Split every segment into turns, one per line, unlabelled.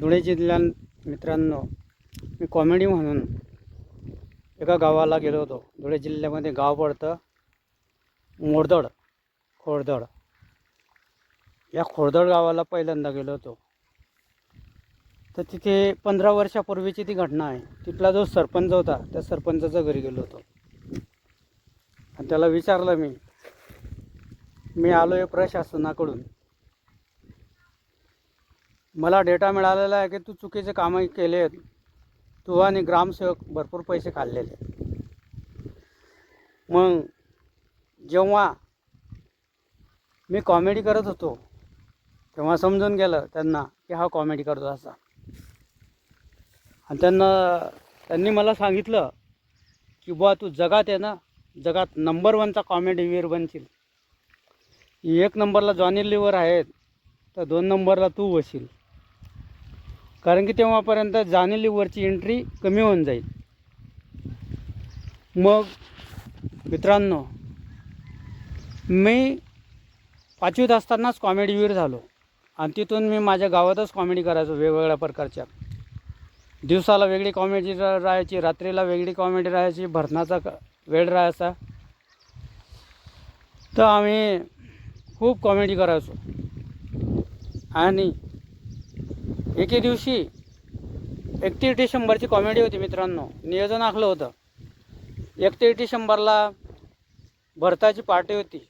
धुळे जिल्ह्यात मित्रांनो मी कॉमेडी म्हणून एका गावाला गेलो होतो. धुळे जिल्ह्यामध्ये गाव पडतं मोरदड खोडदड या खोडदड गावाला पहिल्यांदा गेलो होतो. तर तिथे पंधरा वर्षापूर्वीची ती घटना आहे. तिथला जो सरपंच होता त्या सरपंचाच्या घरी गेलो होतो. आणि त्याला विचारलं मी मी आलो आहे प्रशासनाकडून. मला डेटा मिळालेला आहे की तू चुकीचे कामं केले आहेत तू आणि ग्रामसेवक भरपूर पैसे खाल्लेले मग जेव्हा मी कॉमेडी करत होतो तेव्हा समजून गेलं त्यांना की हा कॉमेडी करतो असा. आणि त्यांना त्यांनी मला सांगितलं की बुवा तू जगात आहे ना जगात नंबर वनचा कॉमेडी वीर बनशील. एक नंबरला जॉनी लिव्हर आहेत तर दोन नंबरला तू बसील कारण की तेव्हापर्यंत जानी लिव्हरची एंट्री कमी होऊन जाईल. मग मित्रांनो मी पाचवीत असतानाच कॉमेडीवीर झालो. आणि तिथून मी माझ्या गावातच कॉमेडी करायचो वेगवेगळ्या प्रकारच्या. दिवसाला वेगळी कॉमेडी राहायची रात्रीला वेगळी कॉमेडी राहायची भरणाचा क- वेळ राहायचा. तर आम्ही खूप कॉमेडी करायचो. आणि एके दिवशी एकतीस डिसेंबरची कॉमेडी होती मित्रांनो. नियोजन आखलं होतं. एकतीस डिसेंबरला भरताची पार्टी होती.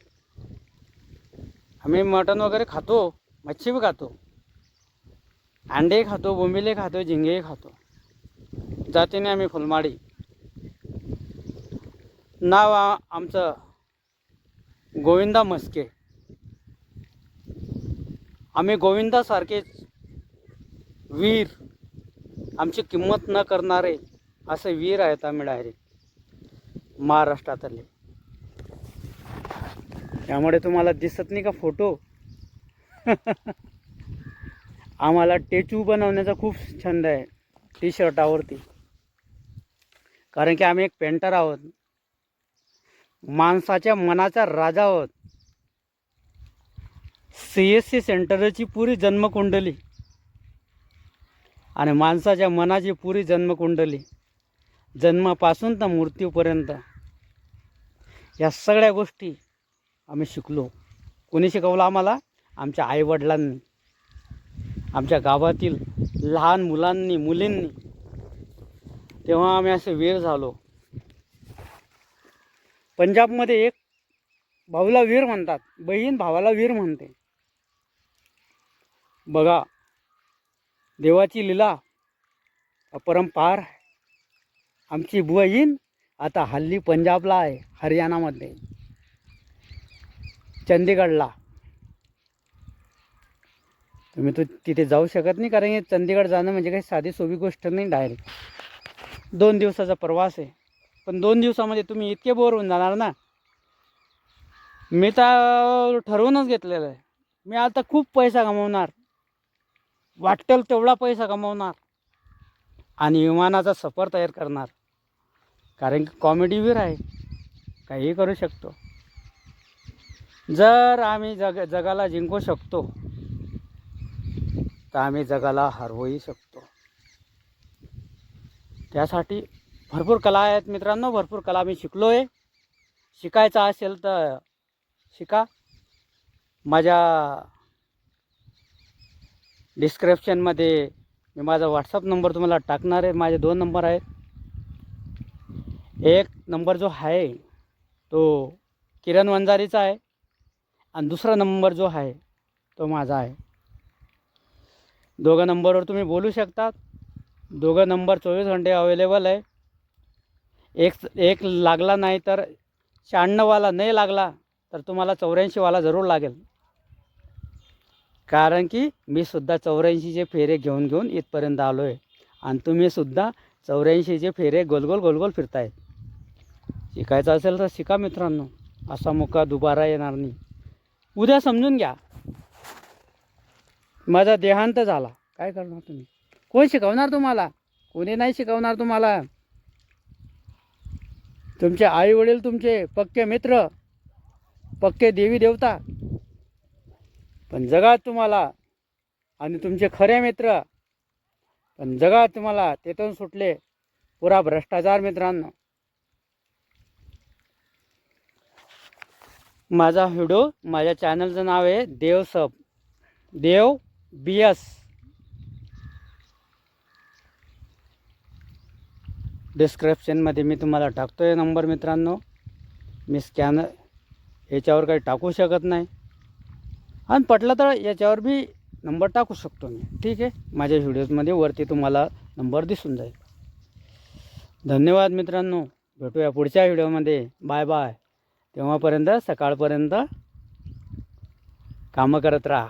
आम्ही मटण वगैरे खातो मच्छी बी खातो. अंडे खातो बोंबिले खातो झिंगे खातो. जातीने आम्ही फुलमाडी. नाव आमचं गोविंदा मस्के आम्ही गोविंदासारखेच वीर. आमची किंमत न करणारे असे वीर आहेत आम्ही डायरेक्ट महाराष्ट्रातले. त्यामुळे तुम्हाला दिसत नाही का फोटो? आम्हाला टेचू बनवण्याचा खूप छंद आहे टी शर्टावरती कारण की आम्ही एक पेंटर आहोत. माणसाच्या मनाचा राजा आहोत. सी एस सी सेंटरची पुरी जन्मकुंडली. आणि माणसाच्या मनाची पुरी जन्मकुंडली. जन्मापासून तर मृत्यूपर्यंत. या सगळ्या गोष्टी आम्ही शिकलो. कोणी शिकवलं आम्हाला? आमच्या आईवडिलांनी. आमच्या गावातील लहान मुलांनी मुलींनी. तेव्हा आम्ही असे वीर झालो. पंजाबमध्ये एक भाऊला वीर म्हणतात. बहीण भावाला वीर म्हणते. बघा देवाची लीला अपरंपार. आमची बहीण आता हल्ली पंजाबला आहे हरियाणामध्ये. चंदीगडला. तुम्ही तो तिथे जाऊ शकत नाही कारण की चंदीगड जाणं म्हणजे काही साधी सोपी गोष्ट नाही डायरेक्ट दोन दिवसाचा प्रवास आहे. पण दोन दिवसामध्ये तुम्ही इतके बोर होऊन जाणार ना. मी तर ठरवूनच घेतलेलं आहे. मी आता खूप पैसा कमवणार. वाटेल तेवढा पैसा कमवणार आणि विमानाचा सफर तयार करणार. कारण की कॉमेडीवीर आहे. काहीही करू शकतो. जर आम्ही जग जगाला जिंकू शकतो तर आम्ही जगाला हरवूही शकतो. त्यासाठी भरपूर कला आहेत मित्रांनो भरपूर कला मी शिकलो आहे शिकायचं असेल तर शिका. माझ्या डिस्क्रिप्शनमध्ये मी माझा व्हॉट्सअप नंबर तुम्हाला टाकणार आहे. माझे दोन नंबर आहेत. एक नंबर जो आहे तो किरण वंजारीचा आहे आणि दुसरा नंबर जो आहे तो माझा आहे. दोघं नंबरवर तुम्ही बोलू शकतात. दोघं नंबर चोवीस घंटे अवेलेबल आहे. एक एक लागला नाही तर शहाण्णववाला नाही लागला तर तुम्हाला चौऱ्याऐंशीवाला जरूर लागेल. कारण की मी सुद्धा चौऱ्याऐंशीचे फेरे घेऊन घेऊन इथपर्यंत आलो आहे आणि तुम्हीसुद्धा चौऱ्याऐंशीचे फेरे गोलगोल गोलगोल फिरताय. शिकायचं असेल तर शिका मित्रांनो. असा मुका दुबारा येणार नाही. उद्या समजून घ्या. माझा देहांत झाला. काय करणार तुम्ही? कोण शिकवणार तुम्हाला? कोणी नाही शिकवणार तुम्हाला. तुमचे आईवडील तुमचे पक्के मित्र पक्के देवी देवता. पण जगात तुम्हाला आणि तुमचे खरे मित्र पण जगा तुम्हाला तेथून सुटले पुरा भ्रष्टाचार मित्रांनो. माझा व्हिडिओ माझ्या चॅनलचं नाव आहे देव सब देव बी एस. डिस्क्रिप्शनमध्ये मी तुम्हाला टाकतो आहे नंबर मित्रांनो. मी स्कॅनर याच्यावर काही टाकू शकत नाही. आणि पटलं तर याच्यावर बी नंबर टाकू शकतो मी. ठीक आहे? माझ्या व्हिडिओजमध्ये वरती तुम्हाला नंबर दिसून जाईल. धन्यवाद मित्रांनो. भेटूया पुढच्या व्हिडिओमध्ये. Bye bye. तेव्हापर्यंत सकाळपर्यंत कामं करत राहा.